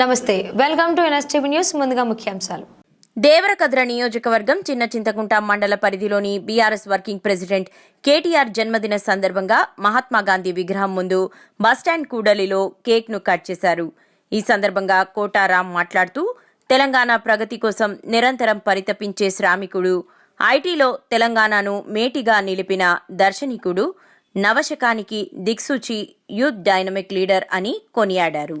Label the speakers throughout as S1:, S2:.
S1: నమస్తే welcome to NSTV news ముందుగా ముఖ్యాంశాలు.
S2: దేవరకద్ర నియోజకవర్గం చిన్న చింతకుంట మండల పరిధిలోని బీఆర్ఎస్ వర్కింగ్ ప్రెసిడెంట్ కేటీఆర్ జన్మదిన సందర్భంగా మహాత్మాగాంధీ విగ్రహం ముందు బస్టాండ్ కూడలిలో కేక్ను కట్ చేశారు. ఈ సందర్భంగా కోటారాం మాట్లాడుతూ తెలంగాణ ప్రగతి కోసం నిరంతరం పరితపించే శ్రామికుడు ఐటీలో తెలంగాణను మేటిగా నిలిపిన దర్శనికుడు నవశకానికి దిక్సూచి యూత్ డైనమిక్ లీడర్ అని కొనియాడారు.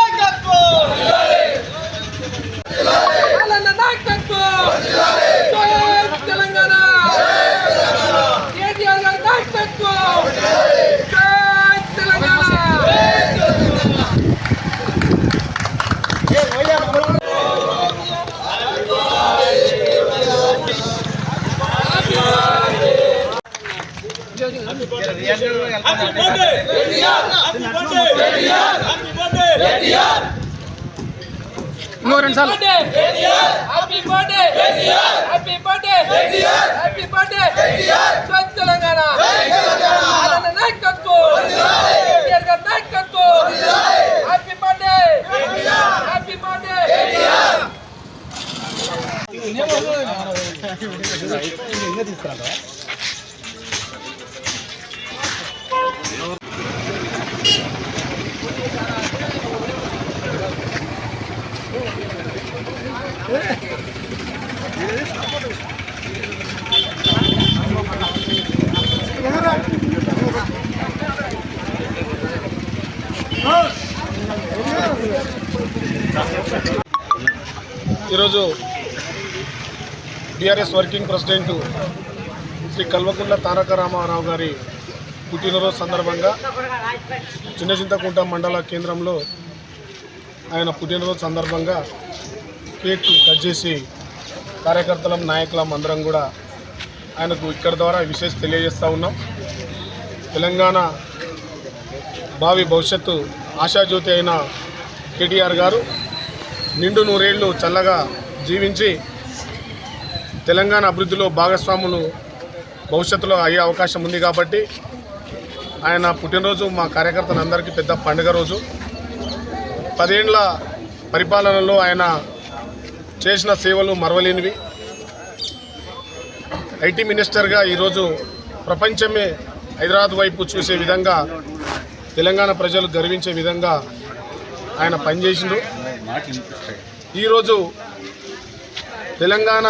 S3: తెలంగాణ నాయకత్వం జై తెలంగాణ కేటీఆర్ గారి నాయకత్వం జై Telangana happy birthday happy birthday happy birthday జై తెలంగాణ తెలంగాణ నాయకత్వం కేటీఆర్ గారి నాయకత్వం హ్యాపీ బర్త్డే హ్యాపీ బర్త్డే
S4: ఈరోజు BRS working president Shri Kalvakuntla Taraka Rama Rao గారి పుట్టినరోజు సందర్భంగా చిన్న చింతకుంట మండల కేంద్రంలో ఆయన పుట్టినరోజు సందర్భంగా కేక్ కట్ చేసి కార్యకర్తలం నాయకులం అందరం కూడా ఆయనకు ఇక్కడ ద్వారా విశేష తెలియజేస్తూ ఉన్నాం. తెలంగాణ భావి భవిష్యత్తు ఆశాజ్యోతి అయిన కేటీఆర్ గారు నిండు నూరేళ్ళు చల్లగా జీవించి తెలంగాణ అభివృద్ధిలో భాగస్వాములు భవిష్యత్తులో అయ్యే అవకాశం ఉంది కాబట్టి ఆయన పుట్టినరోజు మా కార్యకర్తలందరికీ పెద్ద పండుగ రోజు. పదేండ్ల పరిపాలనలో ఆయన చేసిన సేవలు మరవలేనివి. ఐటీ మినిస్టర్గా ఈరోజు ప్రపంచమే హైదరాబాద్ వైపు చూసే విధంగా తెలంగాణ ప్రజలు గర్వించే విధంగా ఆయన పనిచేసిండు. ఈరోజు తెలంగాణ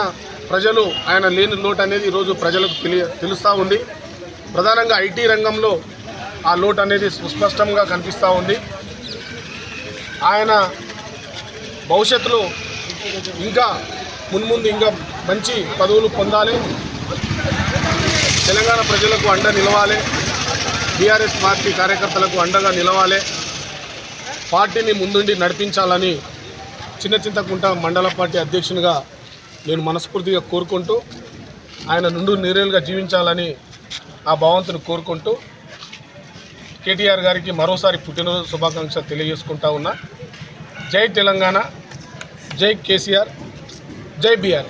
S4: ప్రజలు ఆయన లేని లోటు అనేది ఈరోజు ప్రజలకు తెలియ తెలుస్తూ ఉంది. ప్రధానంగా ఐటీ రంగంలో ఆ లోటు అనేది సుస్పష్టంగా కనిపిస్తూ ఉంది. ఆయన భవిష్యత్తులో ఇంకా మున్ముందు ఇంకా మంచి పదవులు పొందాలి. తెలంగాణ ప్రజలకు అండ నిలవాలి. బీఆర్ఎస్ పార్టీ కార్యకర్తలకు అండగా నిలవాలి. పార్టీని ముందుండి నడిపించాలని చిన్న చింతకుంట మండల పార్టీ అధ్యక్షునిగా నేను మనస్ఫూర్తిగా కోరుకుంటూ ఆయన నుండు నీరేలుగా జీవించాలని ఆ భావంతుని కోరుకుంటూ కేటీఆర్ గారికి మరోసారి పుట్టినరోజు శుభాకాంక్షలు తెలియజేసుకుంటా ఉన్నా. జై తెలంగాణ జై కేసీఆర్ జై బీఆర్ఎస్.